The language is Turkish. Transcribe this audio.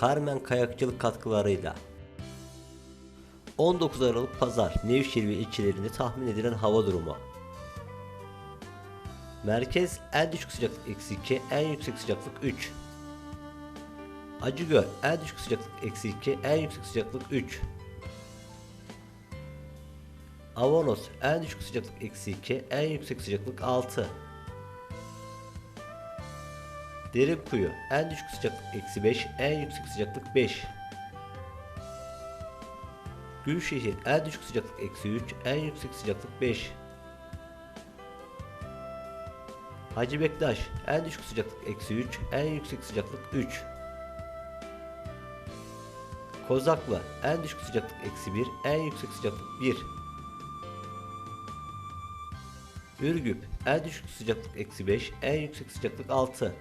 Carmen Kayakçılık katkılarıyla 19 Aralık Pazar Nevşehir ve ilçelerinde tahmin edilen hava durumu Merkez en düşük sıcaklık eksi 2, en yüksek sıcaklık 3. Acıgöl en düşük sıcaklık eksi 2, en yüksek sıcaklık 3. Avanos en düşük sıcaklık eksi 2, en yüksek sıcaklık 6. Derinkuyu en düşük sıcaklık eksi 5, en yüksek sıcaklık 5. Gülşehir en düşük sıcaklık eksi 3, en yüksek sıcaklık 5. Hacı Bektaş en düşük sıcaklık eksi 3, en yüksek sıcaklık 3. Kozaklı en düşük sıcaklık eksi 1, en yüksek sıcaklık 1. Ürgüp en düşük sıcaklık eksi 5, en yüksek sıcaklık 6.